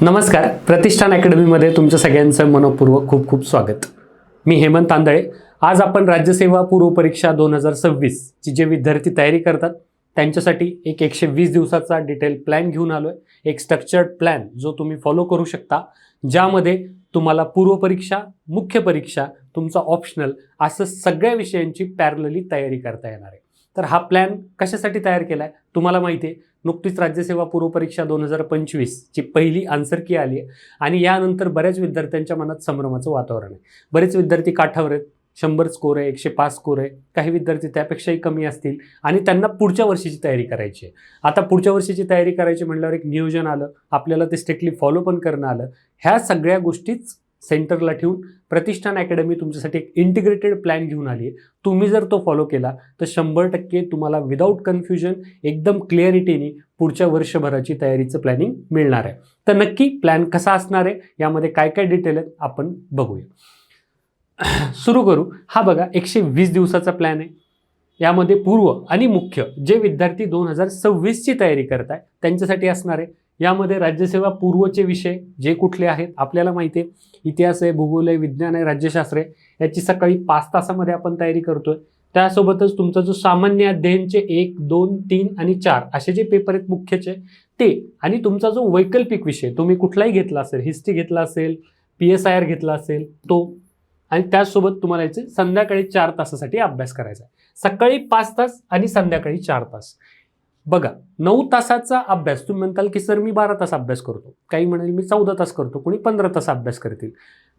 नमस्कार. प्रतिष्ठान अकॅडमीमध्ये तुमच्या सगळ्यांचं मनपूर्वक खूप खूप स्वागत. मी हेमंत तांदळे. आज आपण राज्यसेवा पूर्व परीक्षा दोन हजार सव्वीसची जे विद्यार्थी तयारी करतात त्यांच्यासाठी एक एकशे वीस दिवसाचा डिटेल प्लॅन घेऊन आलो आहे एक स्ट्रक्चर्ड प्लॅन जो तुम्ही फॉलो करू शकता ज्यामध्ये तुम्हाला पूर्वपरीक्षा मुख्य परीक्षा तुमचा ऑप्शनल असं सगळ्या विषयांची पॅरलली तयारी करता येणार आहे. तर हा प्लॅन कशासाठी तयार केला आहे तुम्हाला माहिती आहे नुकतीच राज्यसेवा पूर्व परीक्षा दोन हजार पंचवीसची पहिली आन्सर की आली आहे आणि यानंतर बऱ्याच विद्यार्थ्यांच्या मनात संभ्रमाचं वातावरण आहे. बरेच विद्यार्थी काठावर आहेत शंभर स्कोर आहे एकशे पाच स्कोर आहे काही विद्यार्थी त्यापेक्षाही कमी असतील आणि त्यांना पुढच्या वर्षीची तयारी करायची आहे. आता पुढच्या वर्षीची तयारी करायची म्हटल्यावर एक नियोजन आलं आपल्याला ते स्ट्रिक्टली फॉलो पण करणं आलं. ह्या सगळ्या गोष्टीच सेंटरला ठेवून प्रतिष्ठान अकॅडमी तुमच्यासाठी एक इंटिग्रेटेड प्लॅन घेऊन आली आहे. तुम्ही जर तो फॉलो केला तर शंभर टक्के तुम्हाला विदाऊट कन्फ्युजन एकदम क्लिअरिटीने पुढच्या वर्षभराची तयारीचं प्लॅनिंग मिळणार आहे. तर नक्की प्लॅन कसा असणार आहे यामध्ये काय काय डिटेल आहेत आपण बघूया. सुरू करू. हा बघा एकशे वीस दिवसाचा प्लॅन आहे. यामध्ये पूर्व आणि मुख्य जे विद्यार्थी दोन हजार सव्वीसची तयारी करत आहे त्यांच्यासाठी असणार आहे यामध्ये राज्यसेवा पूर्वचे विषय जे कुठले आहेत आपल्याला माहिती आहे. इतिहास आहे भूगोल आहे विज्ञान आहे राज्यशास्त्र आहे. याची सकाळी पाच तासामध्ये आपण तयारी करतोय. त्यासोबतच तुमचा जो सामान्य अध्ययनचे एक दोन तीन आणि चार असे जे पेपर आहेत मुख्यचे ते आणि तुमचा जो वैकल्पिक विषय तुम्ही कुठलाही घेतला असेल हिस्ट्री घेतला असेल पी एस आय आर घेतला असेल तो आणि त्याचसोबत तुम्हाला याचे संध्याकाळी चार तासासाठी अभ्यास करायचा आहे. सकाळी पाच तास आणि संध्याकाळी चार तास. बघा नऊ तासाचा अभ्यास तुम्ही म्हणताल की सर मी बारा तास अभ्यास करतो. काही म्हणेल मी चौदा तास करतो कोणी पंधरा तास अभ्यास करतील.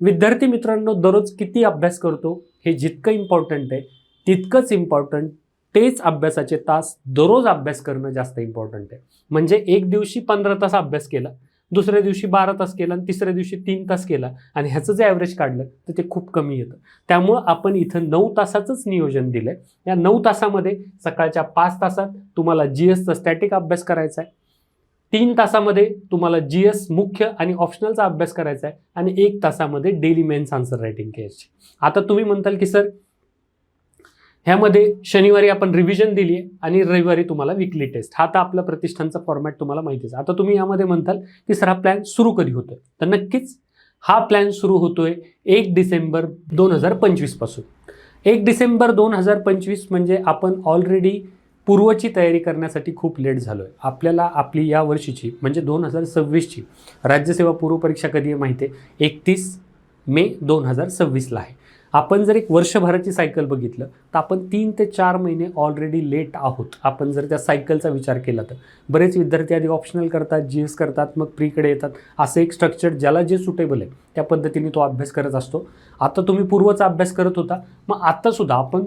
विद्यार्थी मित्रांनो दररोज किती अभ्यास करतो? हे जितकं इम्पॉर्टंट आहे तितकंच इम्पॉर्टंट तेच अभ्यासाचे तास दररोज अभ्यास करणं जास्त इम्पॉर्टंट आहे. म्हणजे एक दिवशी पंधरा तास अभ्यास केला दुसऱ्या दिवशी बारा तास केला आणि तिसऱ्या दिवशी तीन तास केला. आणि ह्याचं जे ॲव्हरेज काढलं तर ते खूप कमी येतं. त्यामुळं आपण इथं नऊ तासाचंच नियोजन दिलं आहे या नऊ तासामध्ये सकाळच्या पाच तासात तुम्हाला जी एसचा स्टॅटिक अभ्यास करायचा आहे. तीन तासामध्ये तुम्हाला जी एस मुख्य आणि ऑप्शनलचा अभ्यास करायचा आहे. आणि एक तासामध्ये डेली मेन्स आन्सर रायटिंग घ्यायची आता तुम्ही म्हणताल की सर ह्यामध्ये शनिवारी आपण रिव्हिजन दिली आहे आणि रविवारी तुम्हाला विकली टेस्ट हा तर आपला प्रतिष्ठानचा फॉर्मॅट तुम्हाला माहितीच आता तुम्ही यामध्ये म्हणताल की सर हा प्लॅन सुरू कधी होतोय? तर नक्कीच हा प्लॅन सुरू होतोय एक डिसेंबर दोन हजार पंचवीसपासून एक डिसेंबर दोन हजार पंचवीस म्हणजे आपण ऑलरेडी पूर्वची तयारी करण्यासाठी खूप लेट झालो आहे आपल्याला आपली या वर्षीची म्हणजे दोन हजार सव्वीसची राज्यसेवा पूर्व परीक्षा कधी आहे माहिती आहे? एकतीस मे दोन हजार सव्वीसला आहे. आपण जर एक वर्षभराची सायकल बघितलं तर आपण तीन ते चार महिने ऑलरेडी लेट आहोत. आपण जर त्या सायकलचा विचार केला तर. बरेच विद्यार्थी आधी ऑप्शनल करतात जी एस करतात मग प्रीकडे येतात. असं एक स्ट्रक्चर ज्याला जे सुटेबल आहे त्या पद्धतीने तो अभ्यास करत असतो. आता तुम्ही पूर्वचा अभ्यास करत होता मग आत्तासुद्धा आपण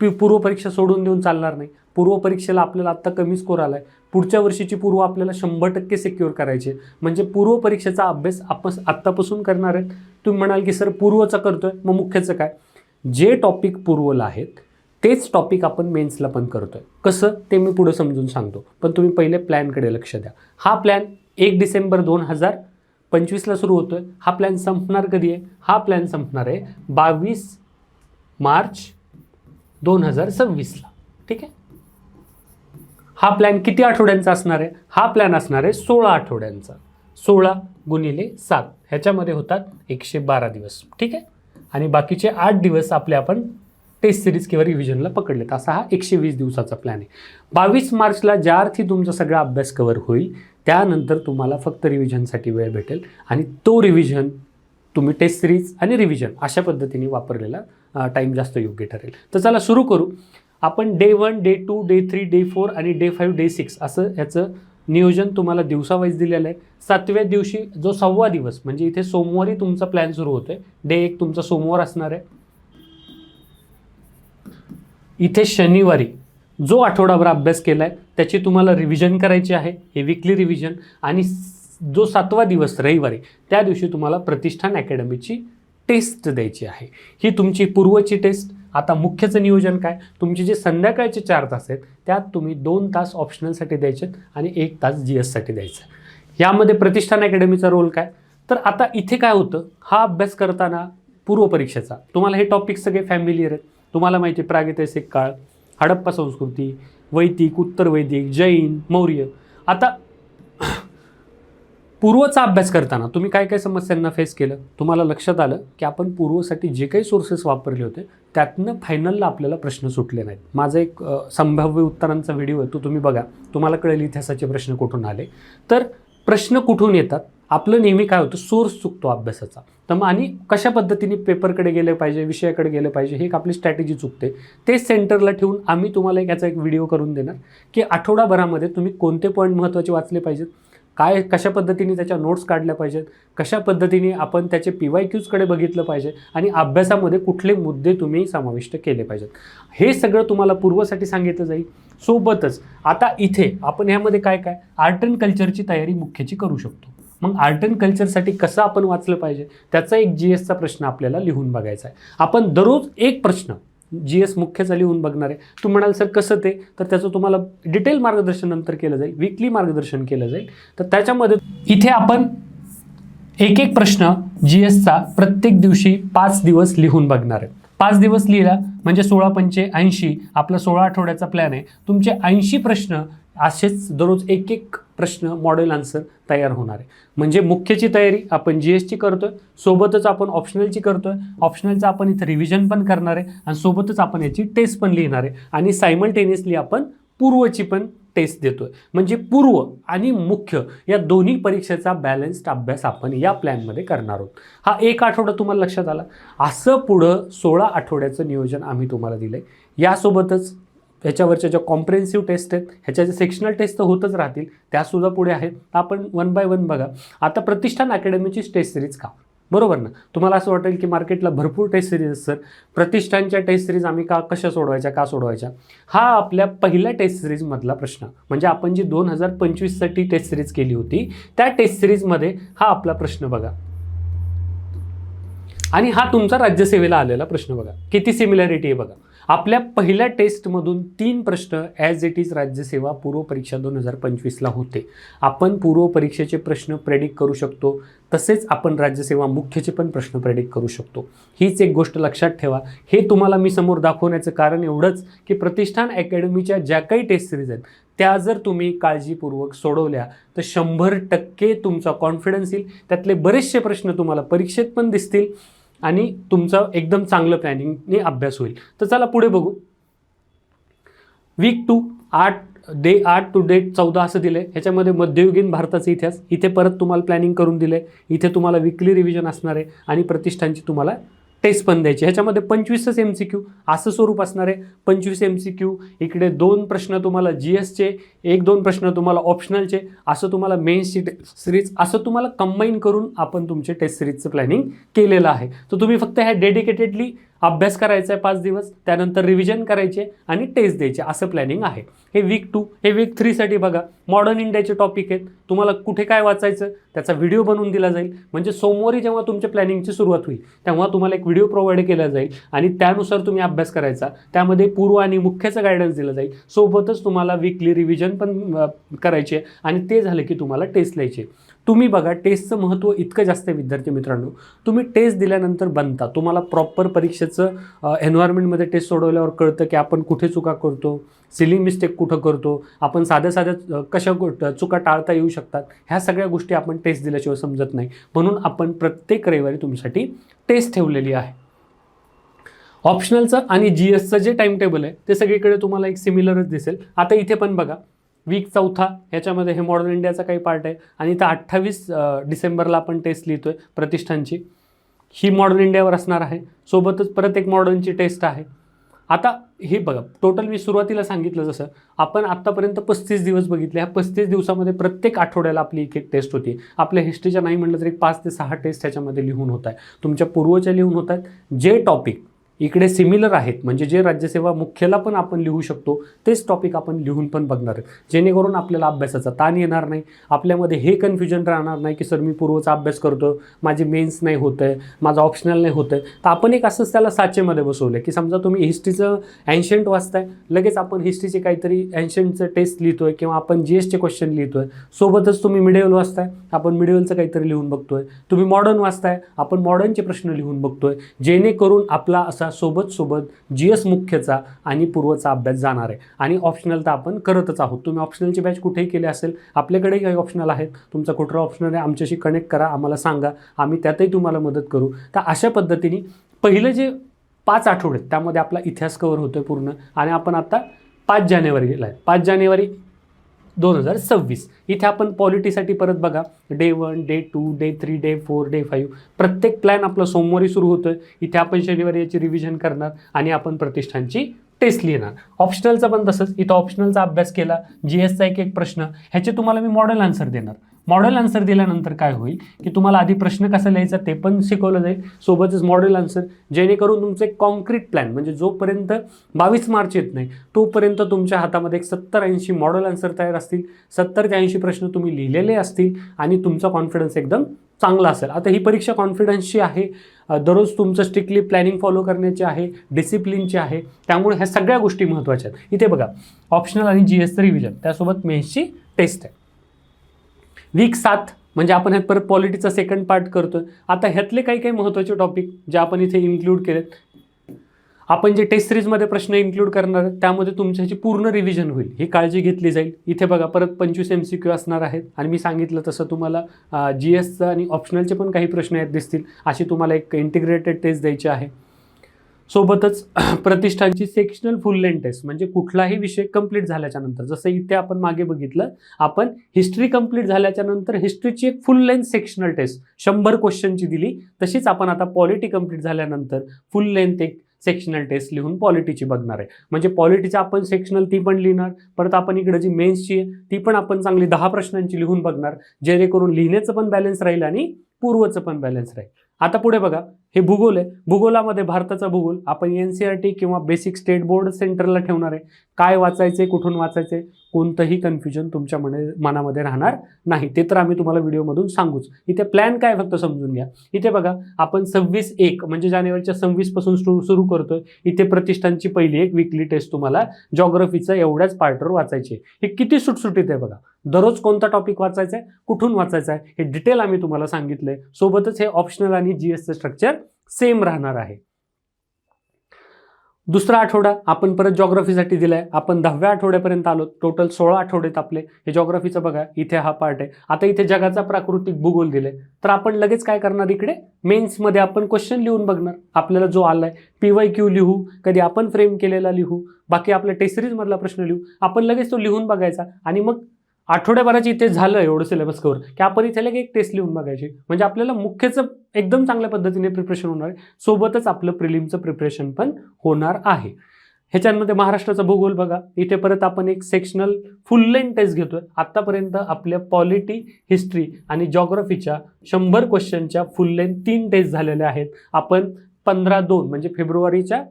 पी पूर्व परीक्षा सोडून देऊन चालणार नाही. पूर्व परीक्षेला आपल्याला आत्ता कमी स्कोर आला आहे पुढच्या वर्षीची पूर्व आपल्याला शंभर टक्के सिक्युअर करायची आहे. म्हणजे पूर्व परीक्षेचा अभ्यास आपण आत्तापासून करणार आहेत. तुम्ही म्हणाल की सर पूर्वचा करतोय मग मुख्यचं काय? जे टॉपिक पूर्वला आहेत तेच टॉपिक आपण मेन्सला पण करतोय. कसं? ते मी पुढं समजून सांगतो. पण तुम्ही पहिले प्लॅनकडे लक्ष द्या. हा प्लॅन एक डिसेंबर दोन हजार पंचवीसला सुरू होतोय. हा प्लॅन संपणार कधी आहे? हा प्लॅन संपणार आहे बावीस मार्च दोन हजार सव्वीसला. ठीक आहे? हा प्लॅन किती आठवड्यांचा असणार आहे? हा प्लॅन असणार आहे सोळा आठवड्यांचा. सोळा गुणिले सात. ह्याच्यामध्ये होतात एकशे बारा दिवस. ठीक आहे? आणि बाकीचे आठ दिवस आपले आपण टेस्ट सिरीज किंवा रिव्हिजनला पकडलेत असा हा एकशे वीस दिवसाचा प्लॅन आहे. बावीस मार्चला ज्या अर्थी तुमचा सगळा अभ्यास कवर होईल त्यानंतर तुम्हाला फक्त रिव्हिजनसाठी वेळ भेटेल आणि तो रिव्हिजन तुम्ही टेस्ट सिरीज आणि रिव्हिजन अशा पद्धतीने वापरलेला टाईम जास्त योग्य ठरेल. तर चला सुरू करू. आपण day one day two day three day four आणि डे फाईव्ह डे सिक्स असं ह्याचं नियोजन तुम्हाला दिवसावाईज दिलेलं आहे. सातव्या दिवशी जो सहावा दिवस म्हणजे इथे सोमवारी तुमचा प्लॅन सुरू होतो आहे डे एक तुमचा सोमवार असणार आहे. इथे शनिवारी जो आठवडाभर अभ्यास केला आहे त्याची तुम्हाला रिव्हिजन करायची आहे. हे विकली रिव्हिजन आणि जो सातवा दिवस रविवारी त्या दिवशी तुम्हाला प्रतिष्ठान अकॅडमीची टेस्ट द्यायची आहे. ही तुमची पूर्वची टेस्ट आता मुख्यचं नियोजन काय? तुमचे जे संध्याकाळचे चार तास आहेत त्यात तुम्ही दोन तास ऑप्शनलसाठी द्यायचे आणि एक तास जी एससाठी द्यायचा. यामध्ये प्रतिष्ठान अकॅडमीचा रोल काय? तर आता इथे काय होतं? हा अभ्यास करताना पूर्व परीक्षेचा. तुम्हाला हे टॉपिक सगळे फॅमिलीयर आहेत. तुम्हाला माहिती आहे प्रागैतिहासिक काळ हडप्पा संस्कृती वैदिक उत्तर वैदिक जैन मौर्य. आता पूर्वचा अभ्यास करताना तुम्ही काय काय समस्यांना फेस केलं? तुम्हाला लक्षात आलं की आपण पूर्वसाठी जे काही सोर्सेस वापरले होते त्यातनं फायनलला आपल्याला प्रश्न सुटले नाहीत. माझा एक संभाव्य उत्तरांचा व्हिडिओ आहे तो तुम्ही बघा. तुम्हाला कळेल इतिहासाचे प्रश्न कुठून आले. तर प्रश्न कुठून येतात? आपलं नेहमी काय होतं? सोर्स चुकतो अभ्यासाचा. तर मग आणि कशा पद्धतीने पेपरकडे गेलं पाहिजे विषयाकडे गेलं पाहिजे हे एक आपली स्ट्रॅटेजी चुकते. तेच सेंटरला ठेवून आम्ही तुम्हाला एक याचा एक व्हिडिओ करून देणार की आठवडाभरामध्ये तुम्ही कोणते पॉईंट महत्त्वाचे वाचले पाहिजेत? काय कशा पद्धतीने त्याच्या नोट्स काढल्या पाहिजेत? कशा पद्धतीने आपण त्याचे पी वाय क्यूजकडे बघितलं पाहिजे? आणि अभ्यासामध्ये कुठले मुद्दे तुम्ही समाविष्ट केले पाहिजेत? हे सगळं तुम्हाला पूर्वसाठी सांगितलं जाईल. सोबतच आता इथे आपण ह्यामध्ये काय काय? आर्ट अँड कल्चरची तयारी मुख्यची करू शकतो. मग आर्ट अँड कल्चरसाठी कसं आपण वाचलं पाहिजे? त्याचा एक जी एसचा प्रश्न आपल्याला लिहून बघायचा आहे. आपण दररोज एक प्रश्न जी एस मुख्यचा लिहून बघणार. आहे तुम्ही म्हणाल सर कसं ते? तर त्याचं तुम्हाला डिटेल मार्गदर्शन नंतर केलं जाईल. विकली मार्गदर्शन केलं जाईल. तर त्याच्यामध्ये इथे आपण एक एक प्रश्न जी एसचा प्रत्येक दिवशी पाच दिवस लिहून बघणार आहे. पाच दिवस लिहिला म्हणजे सोळा पंचे ऐंशी. आपला सोळा आठवड्याचा प्लॅन आहे. तुमचे ऐंशी प्रश्न असेच दररोज एक एक प्रश्न मॉडेल आन्सर तयार होणार आहे. म्हणजे मुख्यची तयारी आपण जी एसची करतोय सोबतच आपण ऑप्शनलची करतोय ऑप्शनलचं आपण इथं रिव्हिजन पण करणार आहे आणि सोबतच आपण याची टेस्ट पण लिहिणार आहे. आणि सायमल्टेनियसली आपण पूर्वची पण टेस्ट देतोय. म्हणजे पूर्व आणि मुख्य या दोन्ही परीक्षेचा बॅलन्स्ड अभ्यास आपण या प्लॅनमध्ये करणार आहोत. हा एक आठवडा तुम्हाला लक्षात आला? असं पुढं सोळा आठवड्याचं नियोजन आम्ही तुम्हाला दिलं आहे यासोबतच ह्याच्यावरच्या ज्या कॉम्प्रेन्सिव्ह टेस्ट आहेत ह्याच्या ज्या सेक्शनल टेस्ट तर होतच राहतील त्यासुद्धा पुढे आहेत. आपण वन बाय वन बघा. आता प्रतिष्ठान अकॅडमीची टेस्ट सिरीज का बरोबर ना? तुम्हाला असं वाटेल की मार्केटला भरपूर टेस्ट सिरीज सर प्रतिष्ठानच्या टेस्ट सिरीज आम्ही का कशा सोडवायच्या का सोडवायच्या? हा आपल्या पहिल्या टेस्ट सिरीजमधला प्रश्न. म्हणजे आपण जी दोन हजार पंचवीससाठी टेस्ट सिरीज केली होती त्या टेस्ट सिरीजमध्ये हा आपला प्रश्न बघा. आणि हा तुमचा राज्यसेवेला आलेला प्रश्न बघा. किती सिमिलॅरिटी आहे बघा. आपल्या पहिल्या टेस्टमधून तीन प्रश्न ॲज इट इज राज्यसेवा पूर्व परीक्षा दोन हजार पंचवीसला होते. आपण पूर्व परीक्षेचे प्रश्न प्रेडिक्ट करू शकतो तसेच आपण राज्यसेवा मुख्यचे पण प्रश्न प्रेडिक्ट करू शकतो. हीच एक गोष्ट लक्षात ठेवा. हे तुम्हाला मी समोर दाखवण्याचं कारण एवढंच की प्रतिष्ठान अकॅडमीच्या ज्या काही टेस्ट सिरीज आहेत त्या जर तुम्ही काळजीपूर्वक सोडवल्या तर शंभर टक्के तुमचा कॉन्फिडन्स येईल. त्यातले बरेचसे प्रश्न तुम्हाला परीक्षेत पण दिसतील. आणि तुमचं एकदम चांगलं प्लॅनिंगने अभ्यास होईल. तर चला पुढे बघू. वीक टू आठ डे आठ टू डे चौदा असं दिलं आहे ह्याच्यामध्ये मध्ययुगीन भारताचा इतिहास. इथे परत तुम्हाला प्लॅनिंग करून दिलं आहे इथे तुम्हाला विकली रिव्हिजन असणार आहे आणि प्रतिष्ठानची तुम्हाला टेस्ट पण द्यायची. ह्याच्यामध्ये पंचवीसच एम सी क्यू असं स्वरूप असणार आहे. पंचवीस एम सी क्यू इकडे दोन प्रश्न तुम्हाला जी एसचे एक दोन प्रश्न तुम्हाला ऑप्शनलचे असं तुम्हाला मेन्सची टेस्ट सिरीज असं तुम्हाला कंबाईन करून आपण तुमचे टेस्ट सिरीजचं प्लॅनिंग केलेलं आहे. तर तुम्ही फक्त ह्या डेडिकेटेडली अभ्यास करायचा आहे पाच दिवस त्यानंतर रिव्हिजन करायचे आणि टेस्ट द्यायचे. असं प्लॅनिंग आहे. हे वीक टू हे वीक थ्रीसाठी बघा. मॉडर्न इंडियाचे टॉपिक आहेत. तुम्हाला कुठे काय वाचायचं त्याचा व्हिडिओ बनवून दिला जाईल. म्हणजे सोमवारी जेव्हा तुमच्या प्लॅनिंगची सुरुवात होईल तेव्हा तुम्हाला एक व्हिडिओ प्रोव्हाइड केला जाईल आणि त्यानुसार तुम्ही अभ्यास करायचा. त्यामध्ये पूर्व आणि मुख्याचं गायडन्स दिलं जाईल. सोबतच तुम्हाला वीकली रिव्हिजन पण करायचे आणि ते झालं की तुम्हाला टेस्ट लिहायचे. तुम्ही बघा टेस्टचं महत्त्व इतकं जास्त आहे विद्यार्थी मित्रांनो. तुम्ही टेस्ट दिल्यानंतर बनता. तुम्हाला प्रॉपर परीक्षेचं एन्व्हायरमेंटमध्ये टेस्ट सोडवल्यावर कळतं की आपण कुठे चुका करतो सिलिंग मिस्टेक कुठं करतो आपण साध्या साध्या कशा चुका टाळता येऊ शकतात. ह्या सगळ्या गोष्टी आपण टेस्ट दिल्याशिवाय समजत नाही. म्हणून आपण प्रत्येक रविवारी तुमच्यासाठी टेस्ट ठेवलेली आहे. ऑप्शनलचं आणि जी एसचं जे टाइम टेबल आहे ते सगळीकडे तुम्हाला एक सिमिलरच दिसेल. आता इथे पण बघा वीक चौथा ह्याच्यामध्ये हे मॉडर्न इंडियाचा काही पार्ट आहे. आणि इथं अठ्ठावीस डिसेंबरला आपण टेस्ट लिहितो आहे प्रतिष्ठानची. ही मॉडर्न इंडियावर असणार आहे. सोबतच परत एक मॉडर्नची टेस्ट आहे. आता हे बघा टोटल मी सुरुवातीला सांगितलं जसं आपण आत्तापर्यंत पस्तीस दिवस बघितले. ह्या पस्तीस दिवसामध्ये प्रत्येक आठवड्याला आपली एक एक टेस्ट होती. आपल्या हिस्ट्रीच्या नाही म्हटलं तर एक पाच ते सहा टेस्ट ह्याच्यामध्ये लिहून होत आहे तुमच्या पूर्वच्या लिहून होत आहेत. जे टॉपिक इकडे सिमिलर आहेत. म्हणजे जे राज्यसेवा मुख्यला पण आपण लिहू शकतो तेच टॉपिक आपण लिहून पण बघणार आहेत. जेणेकरून आपल्याला अभ्यासाचा ताण येणार नाही. आपल्यामध्ये हे कन्फ्युजन राहणार नाही की सर मी पूर्वचा अभ्यास करतो माझी मेन्स नाही होत आहे. माझा ऑप्शनल नाही होत आहे. तर आपण एक असंच त्याला साचेमध्ये बसवलं की समजा तुम्ही हिस्ट्रीचं अँशंट वाचताय. लगेच आपण हिस्ट्रीचे काहीतरी अँशंटचं टेस्ट लिहितो आहे किंवा आपण जी एसचे क्वेश्चन लिहितो आहे सोबतच तुम्ही मिडिवल वाचताय. आपण मिडिवलचं काहीतरी लिहून बघतोय. तुम्ही मॉडर्न वाचताय. आपण मॉडर्नचे प्रश्न लिहून बघतोय. जेणेकरून आपला असा चा सोबत सोबत जी एस मुख्यचा आणि पूर्वचा अभ्यास जाणार आहे. आणि ऑप्शनल तर आपण करतच आहोत. तुम्ही ऑप्शनलची बॅच कुठेही केली असेल आपल्याकडे काही ऑप्शनल आहेत. तुमचा कुठला ऑप्शनल आहे आमच्याशी कनेक्ट करा आम्हाला सांगा. आम्ही त्यातही तुम्हाला मदत करू. तर अशा पद्धतीने पहिलं जे पाच आठवडे आहेत, त्यामध्ये आपला इतिहास कवर आहे पूर्ण. आणि आपण आता पाच जानेवारीला आहे पाच जानेवारी दोन हजार सव्वीस. इथे आपण पॉलिटीसाठी परत बघा. Day one day two day three day four day five प्रत्येक प्लॅन आपला सोमवारी सुरू होतोय. इथे आपण शनिवारी याची रिव्हिजन करणार आणि आपण प्रतिष्ठानची टेस्ट लिहिणार. ऑप्शनलचा पण तसंच. इथं ऑप्शनलचा अभ्यास केला. जी एसचा एक एक प्रश्न. ह्याचे तुम्हाला मी मॉडेल आन्सर देणार. मॉडेल आन्सर दिल्यानंतर काय होईल? की तुम्हाला आधी प्रश्न कसा लिहायचा ते पण शिकवलं जाईल. सोबतच मॉडेल आन्सर जेणेकरून तुमचं एक कॉन्क्रीट प्लॅन म्हणजे जोपर्यंत बावीस मार्च येत नाही तोपर्यंत तुमच्या हातामध्ये एक सत्तर ऐंशी मॉडेल आन्सर तयार असतील. सत्तर ते ऐंशी प्रश्न तुम्ही लिहिलेले असतील आणि तुमचा कॉन्फिडन्स एकदम चांगला असेल. आता ही परीक्षा कॉन्फिडन्सची आहे. दररोज तुमचं स्ट्रिक्टली प्लॅनिंग फॉलो करण्याची आहे डिसिप्लिनची आहे. त्यामुळे ह्या सगळ्या गोष्टी महत्त्वाच्या आहेत. इथे बघा ऑप्शनल आणि जी एसचं रिव्हिजन त्यासोबत मेन्सची टेस्ट आहे. वीक सात म्हणजे आपण ह्यात परत पॉलिटीचा सेकंड पार्ट करतोय. आता ह्यातले काही काही महत्त्वाचे टॉपिक जे आपण इथे इन्क्लूड केलेत आपण जे टेस्ट सिरीजमध्ये प्रश्न इन्क्लूड करणार आहेत त्यामध्ये तुमच्याची पूर्ण रिव्हिजन होईल. ही काळजी घेतली जाईल. इथे बघा परत पंचवीस एम सी क्यू असणार आहेत. आणि मी सांगितलं तसं तुम्हाला जी एसचं आणि ऑप्शनलचे पण काही प्रश्न आहेत दिसतील. अशी तुम्हाला एक इंटिग्रेटेड टेस्ट द्यायची आहे. सोबतच प्रतिष्ठानची सेक्शनल फुल लेंथ टेस्ट म्हणजे कुठलाही विषय कंप्लीट झाल्याच्यानंतर जसं इथे आपण मागे बघितलं आपण हिस्ट्री कंप्लीट झाल्याच्यानंतर हिस्ट्रीची एक फुल लेंथ सेक्शनल टेस्ट शंभर क्वेश्चनची दिली. तशीच आपण आता पॉलिटी कंप्लीट झाल्यानंतर फुल लेंथ एक सेक्शनल टेस्ट लिहून पॉलिटीची बघणार आहे. म्हणजे पॉलिटीची आपण सेक्शनल ती पण लिहिणार परत आपण इकडे जी मेन्सची आहे ती पण आपण चांगली दहा प्रश्नांची लिहून बघणार जेणेकरून लिहिण्याचं पण बॅलन्स राहील आणि पूर्वचं पण बॅलन्स राहील. आता पुढे बघा हे भूगोल आहे. भूगोलामध्ये भारताचा भूगोल आपण एन सी आर टी किंवा बेसिक स्टेट बोर्ड सेंटरला ठेवणार आहे. काय वाचायचे कुठून वाचायचे कोणतंही कन्फ्युजन तुमच्या मने मनामध्ये राहणार नाही. ते तर आम्ही तुम्हाला व्हिडिओमधून सांगूच. इथे प्लॅन काय फक्त समजून घ्या. इथे बघा आपण सव्वीस एक म्हणजे जानेवारीच्या सव्वीसपासून सुरू सुरू करतोय. इथे प्रतिष्ठानची पहिली एक विकली टेस्ट तुम्हाला जॉग्रफीचं एवढ्याच पार्टवर वाचायची हे किती सुटसुटीत आहे बघा. दररोज कोणता टॉपिक वाचायचा आहे कुठून वाचायचा आहे हे डिटेल आम्ही तुम्हाला सांगितलंय. सोबतच हे ऑप्शनल आणि जी एसचं स्ट्रक्चर सेम राहणार आहे. दुसरा आठवडा आपण परत जॉग्रफीसाठी दिलाय. आपण दहाव्या आठवड्यापर्यंत आलो. टोटल सोळा आठवड्यात आपले हे जॉग्रफीचं बघा. इथे हा पार्ट आहे. आता इथे जगाचा प्राकृतिक भूगोल दिलाय. तर आपण लगेच काय करणार इकडे? मेन्समध्ये आपण क्वेश्चन लिहून बघणार. आपल्याला जो आलाय. पी वाय क्यू लिहू. कधी आपण फ्रेम केलेला लिहू. बाकी आपल्या टेसरीजमधला प्रश्न लिहू. आपण लगेच तो लिहून बघायचा. आणि मग आठवड्याभराची इथे झालं एवढं सिलेबस कवर की आपण इथे लगेच एक टेस्ट लिहून बघायची. म्हणजे आपल्याला मुख्यचं एकदम चांगल्या पद्धतीने प्रिपरेशन होणार आहे. सोबतच आपलं प्रिलिमचं प्रिपरेशन पण होणार आहे. ह्याच्यामध्ये महाराष्ट्राचा भूगोल बघा. इथे परत आपण एक सेक्शनल फुल लेन टेस्ट घेतोय. आत्तापर्यंत आपल्या पॉलिटी हिस्ट्री आणि जॉग्रफीच्या शंभर क्वेश्चनच्या फुल लेन तीन टेस्ट झालेल्या आहेत. आपण पंधरा दोन म्हणजे फेब्रुवारीच्या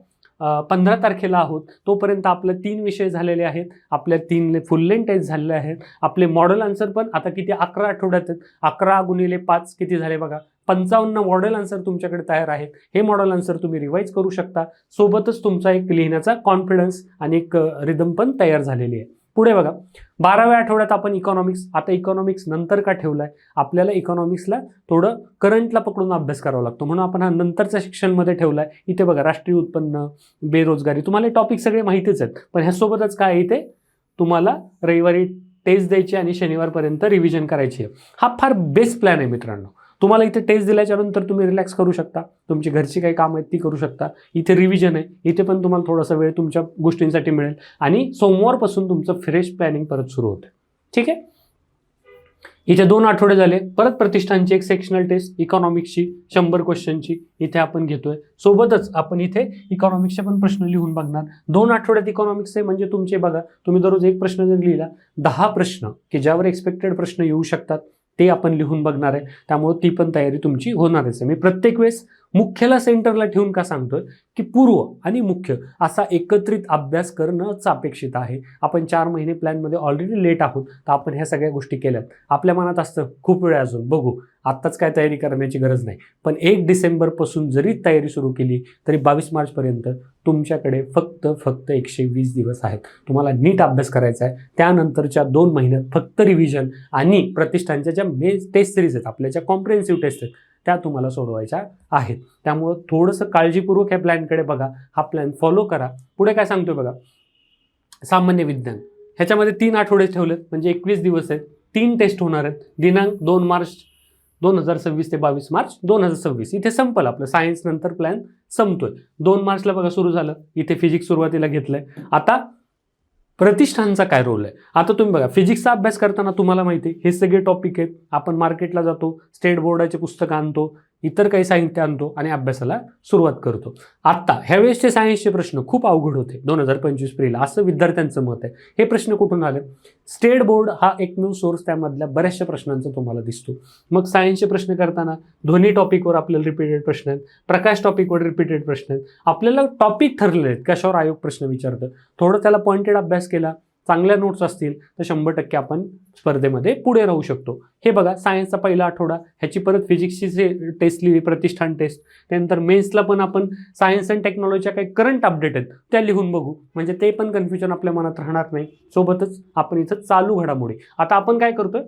पंधरा तारखेला आहोत. तोपर्यंत आपले तीन विषय झालेले आहेत. आपल्या तीन फुल लेन टेस्ट झालेले आहेत. आपले मॉडेल आन्सर पण आता किती अकरा आठवड्यात आहेत. अकरा गुणिले पाच किती झाले बघा? पंचावन्न मॉडेल आन्सर तुमच्याकडे तयार आहेत. हे मॉडेल आन्सर तुम्ही रिवाईज करू शकता. सोबतच तुमचा एक लिहिण्याचा कॉन्फिडन्स आणि एक रिदम पण तयार झालेली आहे. पुढे बघा. बाराव्या आठवड्यात आपण इकॉनॉमिक्स आता इकॉनॉमिक्स नंतर का ठेवलाय? आपल्याला इकॉनॉमिक्सला थोडं करंटला पकडून अभ्यास करावा लागतो. म्हणून आपण हा नंतरच्या शिक्षणमध्ये ठेवलाय. इथे बघा राष्ट्रीय उत्पन्न बेरोजगारी तुम्हाला टॉपिक सगळे माहितीच आहेत. पण ह्यासोबतच काय आहे इथे? तुम्हाला रविवारी टेस्ट द्यायची आणि शनिवारपर्यंत रिव्हिजन करायची आहे. हा फार बेस्ट प्लॅन आहे मित्रांनो. तुम्हाला इथे टेस्ट दिल्याच्यानंतर तुम्ही रिलॅक्स करू शकता. तुमची घरची काही कामं आहेत ती करू शकता. इथे रिव्हिजन आहे. इथे पण तुम्हाला थोडासा वेळ तुमच्या गोष्टींसाठी मिळेल. आणि सोमवारपासून तुमचं फ्रेश प्लॅनिंग परत सुरू होतं. ठीक आहे? इथे दोन आठवडे झाले. परत प्रतिष्ठानची एक सेक्शनल टेस्ट इकॉनॉमिक्सची शंभर क्वेश्चनची इथे आपण घेतोय. सोबतच आपण इथे इकॉनॉमिक्सचे पण प्रश्न लिहून बघणार. दोन आठवड्यात इकॉनॉमिक्स आहे म्हणजे तुमचे बघा. तुम्ही दररोज एक प्रश्न जर लिहिला दहा प्रश्न की ज्यावर एक्सपेक्टेड प्रश्न येऊ शकतात. ते आपण लिहून बघणार आहे. त्यामुळे ती पण तयारी तुमची होणारच आहे. मी प्रत्येक वेळेस मुख्यला सेंटरला ठेवून का सांगतोय? की पूर्व आणि मुख्य असा एकत्रित अभ्यास करणंच अपेक्षित आहे. आपण चार महिने प्लॅनमध्ये ऑलरेडी लेट आहोत. तर आपण ह्या सगळ्या गोष्टी केल्यात. आपल्या मनात असतं खूप वेळ अजून. बघू. आत्ताच काय तयारी करण्याची गरज नाही. पण एक डिसेंबरपासून जरी तयारी सुरू केली तरी बावीस मार्चपर्यंत तुमच्याकडे फक्त फक्त एकशे वीस दिवस आहेत. तुम्हाला नीट अभ्यास करायचा आहे. त्यानंतरच्या दोन महिन्यात फक्त रिव्हिजन आणि प्रतिष्ठानच्या ज्या मे टेस्ट सिरीज आहेत आपल्या ज्या कॉम्प्रिहेन्सिव्ह टेस्ट आहेत त्या तुम्हाला सोडवायच्या आहेत. त्यामुळं थोडंसं काळजीपूर्वक ह्या प्लॅनकडे बघा. हा प्लॅन फॉलो करा. पुढे काय सांगतोय बघा? सामान्य विज्ञान. ह्याच्यामध्ये तीन आठवडे ठेवलेत म्हणजे एकवीस दिवस आहेत. तीन टेस्ट होणार आहेत. दिनांक दोन मार्च दोन हजार सव्वीस ते बावीस मार्च दोन हजार सव्वीस. इथे संपल आपलं. सायन्स नंतर प्लॅन संपतोय. दोन मार्चला बघा सुरू झालं. इथे फिजिक्स सुरुवातीला घेतलंय. आता प्रतिष्ठानचा काय रोल आहे? आता तुम्ही बघा फिजिक्सचा अभ्यास करताना तुम्हाला माहिती आहे हे सगळे टॉपिक आहेत. आपण मार्केटला जातो स्टेट बोर्डाचे पुस्तकं आणतो इतर काही साहित्य आणतो आणि अभ्यासाला सुरुवात करतो. आत्ता ह्यावेळेसचे सायन्सचे प्रश्न खूप अवघड होते. दोन हजार पंचवीस प्रिला असं विद्यार्थ्यांचं मत आहे. हे प्रश्न कुठून आले? स्टेट बोर्ड हा एकमेव सोर्स त्यामधल्या बऱ्याचशा प्रश्नांचा तुम्हाला दिसतो. मग सायन्सचे प्रश्न करताना दोन्ही टॉपिकवर आपल्याला रिपीटेड प्रश्न आहेत प्रकाश टॉपिकवर रिपीटेड प्रश्न आहेत. आपल्याला टॉपिक ठरलेले आहेत कशावर आयोग प्रश्न विचारतं थोडं त्याला पॉइंटेड अभ्यास केला चांगल्या नोट्स असतील तर शंभर टक्के आपण स्पर्धेमध्ये पुढे राहू शकतो. हे बघा सायन्सचा पहिला आठवडा ह्याची परत फिजिक्सची टेस्ट लिहिली प्रतिष्ठान टेस्ट त्यानंतर मेन्सला पण आपण सायन्स अँड टेक्नॉलॉजीच्या काही करंट अपडेट आहेत त्या लिहून बघू. म्हणजे ते पण कन्फ्युजन आपल्या मनात राहणार नाही. सोबतच आपण इथं चालू घडामोडी. आता आपण काय करतोय?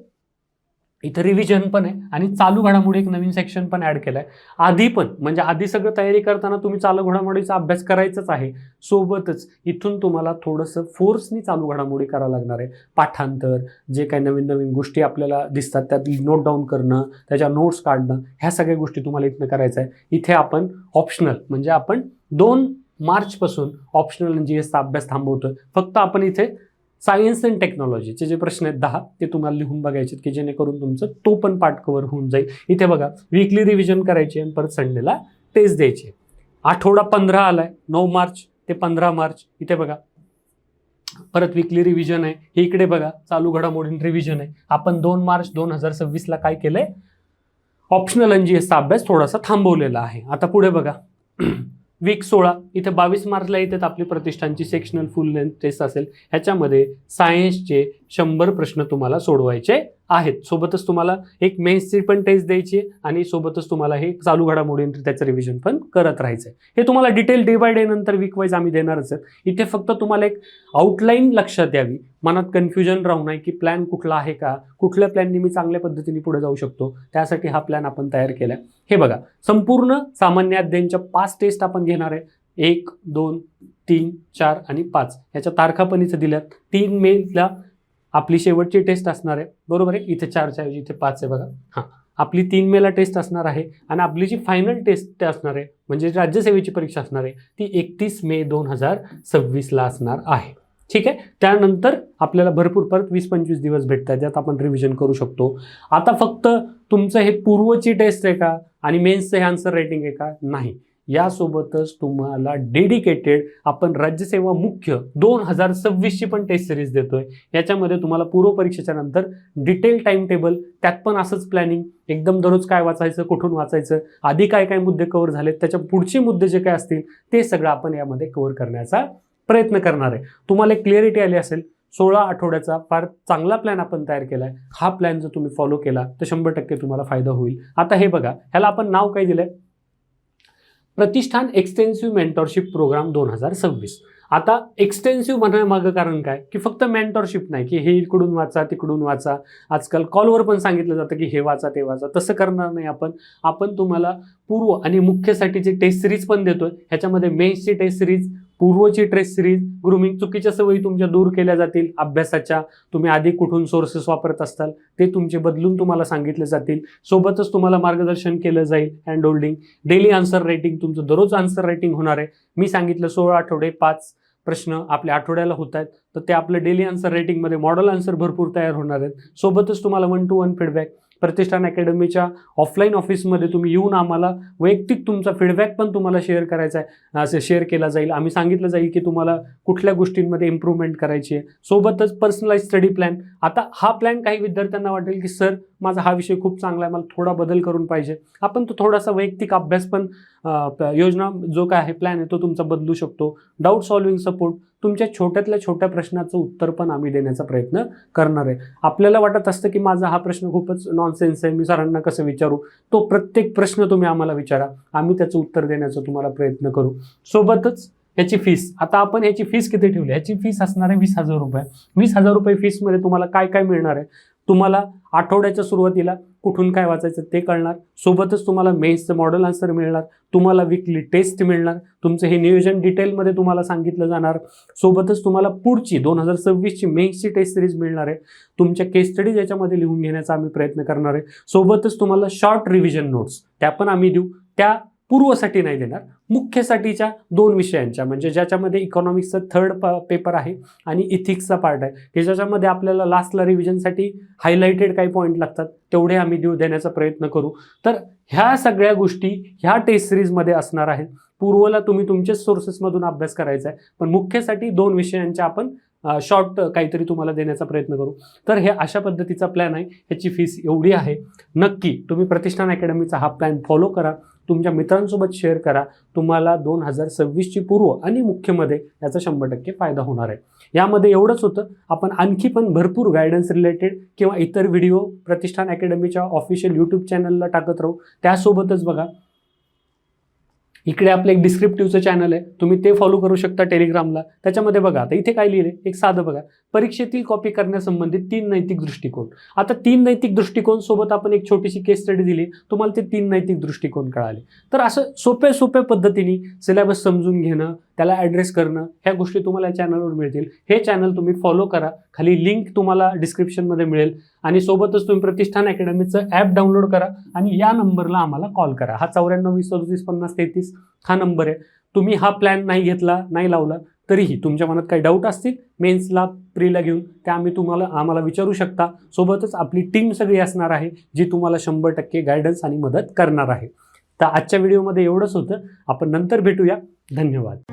इथं रिव्हिजन पण आहे आणि चालू घडामोडी एक नवीन सेक्शन पण ॲड केलं आहे आधी पण म्हणजे आधी सगळं तयारी करताना तुम्ही चालू घडामोडीचा अभ्यास करायचाच आहे. सोबतच इथून तुम्हाला थोडंसं फोर्सनी चालू घडामोडी करावं लागणार आहे. पाठांतर जे काही नवीन नवीन गोष्टी आपल्याला दिसतात त्यात नोट डाऊन करणं त्याच्या नोट्स काढणं ह्या सगळ्या गोष्टी तुम्हाला इथनं करायचं आहे. इथे आपण ऑप्शनल म्हणजे आपण दोन मार्चपासून ऑप्शनल जी एसचा अभ्यास थांबवतोय. फक्त आपण इथे सायन्स अँड टेक्नॉलॉजीचे जे प्रश्न आहेत दहा ते तुम्हाला लिहून बघायचे की जेणेकरून तुमचं तो पण पार्ट कवर होऊन जाईल. इथे बघा वीकली रिव्हिजन करायची आणि परत संडेला टेस्ट द्यायची आठवडा पंधरा आलाय नऊ मार्च ते पंधरा मार्च. इथे बघा परत वीकली रिव्हिजन आहे. हे इकडे बघा चालू घडामोडीं रिव्हिजन आहे. आपण दोन मार्च दोन हजार सव्वीसला काय केलंय? ऑप्शनल एन जी एसचा अभ्यास थोडासा थांबवलेला आहे. आता पुढे बघा. वीक सोळा इथे बावीस मार्चला येतात आपली प्रतिष्ठानची सेक्शनल फुल लेंथ टेस्ट असेल. ह्याच्यामध्ये सायन्सचे शंभर प्रश्न तुम्हाला सोडवायचे आहेत. सोबतच तुम्हाला एक मेन्सची पण टेस्ट द्यायची आहे आणि सोबतच तुम्हाला हे चालू घडामोडीनंतर त्याचं रिव्हिजन पण करत राहायचं आहे हे तुम्हाला डिटेल डे बाय डे नंतर वीक वाईज आम्ही देणारच आहेत इथे फक्त तुम्हाला एक आउटलाईन लक्षात द्यावी मनात कन्फ्युजन राहू नये की प्लॅन कुठला आहे का? कुठल्या प्लॅननी मी चांगल्या पद्धतीने पुढे जाऊ शकतो? त्यासाठी हा प्लॅन आपण तयार केला हे बघा संपूर्ण सामान्य अध्ययनच्या पाच टेस्ट आपण घेणार आहे. एक दोन तीन चार आणि पाच. याच्या तारखा पण इथं दिल्यात. तीन मेला आपली शेवटची टेस्ट असणार आहे. बरोबर आहे? इथे चारच्या ऐवजी इथे पाच आहे बघा. हां. आपली तीन मेला टेस्ट असणार आहे आणि आपली जी फायनल टेस्ट असणार आहे म्हणजे राज्यसेवेची परीक्षा असणार आहे ती एकतीस मे दोन हजार सव्वीसला असणार आहे. ठीक आहे? त्यानंतर आपल्याला भरपूर परत वीस पंचवीस दिवस भेटतात ज्यात आपण रिव्हिजन करू शकतो. आता फक्त तुमचं हे पूर्वची टेस्ट आहे का? आणि मेन्सचं हे आन्सर रेटिंग आहे का? नाही. यासोबतच तुम्हाला डेडिकेटेड आपण राज्यसेवा मुख्य दोन हजार सव्वीसची पण टेस्ट सिरीज देतोय. याच्यामध्ये तुम्हाला पूर्व परीक्षेच्या नंतर डिटेल टाइम टेबल त्यात पण असंच प्लॅनिंग एकदम दररोज काय वाचायचं कुठून वाचायचं आधी काय काय मुद्दे कव्हर झालेत त्याच्या पुढचे मुद्दे जे काय असतील ते सगळं आपण यामध्ये कव्हर करण्याचा प्रयत्न करणार आहे. तुम्हाला एक क्लिअरिटी आली असेल सोळा आठवड्याचा फार चांगला प्लॅन आपण तयार केला आहे हा प्लॅन जर तुम्ही फॉलो केला तर शंभर टक्के तुम्हाला फायदा होईल. आता हे बघा ह्याला आपण नाव काय दिलंय? प्रतिष्ठान एक्सटेन्सिव्ह मेंटॉरशिप प्रोग्राम दोन हजार सव्वीस. आता एक्सटेन्सिव्ह म्हणण्यामागं कारण काय? की फक्त मेंटॉरशिप नाही की हे इकडून वाचा तिकडून वाचा. आजकाल कॉलवर पण सांगितलं जातं की हे वाचा ते वाचा. तसं करणार नाही आपण. आपण तुम्हाला पूर्व आणि मुख्यसाठीची टेस्ट सिरीज पण देतोय. ह्याच्यामध्ये मेन्सची टेस्ट सिरीज पूर्वची ट्रेस सिरीज ग्रुमिंग चुकीच्या सवयी तुमच्या दूर केल्या जातील. अभ्यासाच्या तुम्ही आधी कुठून सोर्सेस वापरत असताल ते तुमचे बदलून तुम्हाला सांगितले जातील. सोबतच तुम्हाला मार्गदर्शन केलं जाईल hand holding daily answer writing तुमचं दररोज आन्सर रायटिंग होणार आहे. मी सांगितलं सोळा आठवडे पाच प्रश्न आपल्या आठवड्याला होत आहेत. तर ते आपलं डेली आन्सर रेटिंगमध्ये मॉडल आन्सर भरपूर तयार होणार आहेत. सोबतच तुम्हाला one to one feedback Pratishthan अकॅडमीच्या offline ऑफिसमध्ये तुम्ही येऊन आम्हाला वैयक्तिक तुमचा फीडबॅक पण तुम्हाला शेअर करायचा आहे असं शेअर केला जाईल. आम्ही सांगितलं जाईल की तुम्हाला कुठल्या गोष्टींमध्ये इम्प्रूव्हमेंट करायची आहे. सोबतच पर्सनलाइज स्टडी प्लॅन आता हा प्लॅन काही विद्यार्थ्यांना वाटेल की सर माझा हा विषय खूप चांगला आहे मला थोडा बदल करून पाहिजे. आपण तो थोडासा वैयक्तिक अभ्यास पण योजना जो काय आहे प्लॅन आहे तो तुमचा बदलू शकतो. डाऊट सॉल्विंग सपोर्ट तुमच्या छोट्यातल्या छोट्या प्रश्नाचं उत्तर पण आम्ही देण्याचा प्रयत्न करणार आहे. आपल्याला वाटत असतं की माझा हा प्रश्न खूपच नॉनसेन्स आहे मी सरांना कसं विचारू? तो प्रत्येक प्रश्न तुम्ही आम्हाला विचारा. आम्ही त्याचं उत्तर देण्याचा तुम्हाला प्रयत्न करू. सोबतच याची फीस आता आपण ह्याची फीस किती ठेवली? याची फीस असणार आहे वीस हजार रुपये. वीस हजार रुपये फीसमध्ये तुम्हाला काय काय मिळणार आहे? तुम्हाला आठवड्याच्या सुरुवातीला कुठून काय वाचायचं ते कळणार. सोबतच तुम्हाला मेन्सचं मॉडेल आन्सर मिळणार. तुम्हाला विकली टेस्ट मिळणार. तुमचं हे नियोजन डिटेलमध्ये तुम्हाला सांगितलं जाणार. सोबतच तुम्हाला पुढची दोन हजार सव्वीसची मेन्सची टेस्ट सिरीज मिळणार आहे. तुमच्या केस स्टडीज याच्यामध्ये लिहून घेण्याचा आम्ही प्रयत्न करणार आहे. सोबतच तुम्हाला शॉर्ट रिव्हिजन नोट्स त्या पण आम्ही देऊ. त्या पूर्वसाठी नाही देणार मुख्यसाठीच्या दोन विषयांच्या. म्हणजे ज्याच्यामध्ये इकॉनॉमिक्सचा थर्ड पेपर आहे आणि इथिक्सचा पार्ट आहे. की ज्याच्यामध्ये आपल्याला लास्टला रिव्हिजनसाठी हायलाइटेड काही पॉईंट लागतात तेवढे आम्ही देऊ देण्याचा प्रयत्न करू. तर ह्या सगळ्या गोष्टी ह्या टेस्ट सिरीजमध्ये असणार आहेत. पूर्वला तुम्ही तुमच्याच सोर्सेसमधून अभ्यास करायचा आहे पण मुख्यसाठी दोन विषयांच्या आपण शॉर्ट काहीतरी तुम्हाला देण्याचा प्रयत्न करू. तर हे अशा पद्धतीचा प्लॅन आहे. ह्याची फीस एवढी आहे. नक्की तुम्ही प्रतिष्ठान अकॅडमीचा हा प्लॅन फॉलो करा. तुमच्या मित्रांसोबत शेअर करा. तुम्हाला दोन हजार सव्वीसची पूर्व आणि मुख्यमध्ये याचा शंभर टक्के फायदा होणार आहे. यामध्ये एवढंच होतं आपण आणखी पण भरपूर गायडन्स रिलेटेड किंवा इतर व्हिडिओ प्रतिष्ठान अकॅडमीच्या ऑफिशियल यूट्यूब चॅनलला टाकत राहू. त्यासोबतच बघा इकडे आपलं एक डिस्क्रिप्टिव्हचं चॅनल आहे. तुम्ही ते फॉलो करू शकता टेलिग्रामला त्याच्यामध्ये बघा आता इथे काय लिहिले एक साधं बघा. परीक्षेतील कॉपी करण्यासंबंधित तीन नैतिक दृष्टिकोन. आता तीन नैतिक दृष्टिकोन सोबत आपण एक छोटीशी केस स्टडी दिली. तुम्हाला ते तीन नैतिक दृष्टिकोन कळाले. तर असं सोप्या सोप्या पद्धतीने सिलेबस समजून घेणं त्याला ॲड्रेस करणं ह्या गोष्टी तुम्हाला या चॅनलवर मिळतील. हे चॅनल तुम्ही फॉलो करा. खाली लिंक तुम्हाला डिस्क्रिप्शनमध्ये मिळेल. आणि सोबतच तुम्ही प्रतिष्ठान अकॅडमीचं ॲप डाउनलोड करा आणि या नंबरला आम्हाला कॉल करा. हा चौऱ्याण्णव वीस सदतीस पन्नास तेहतीस हा नंबर आहे. तुम्ही हा प्लॅन नाही घेतला नाही लावला तरीही तुमच्या मनात काही डाऊट असतील मेन्सला प्रीला घेऊन त्या आम्ही तुम्हाला आम्हाला विचारू शकता. सोबतच आपली टीम सगळी असणार आहे जी तुम्हाला शंभर टक्के गायडन्स आणि मदत करणार आहे. तर आजच्या व्हिडिओमध्ये एवढंच होतं. आपण नंतर भेटूया. धन्यवाद.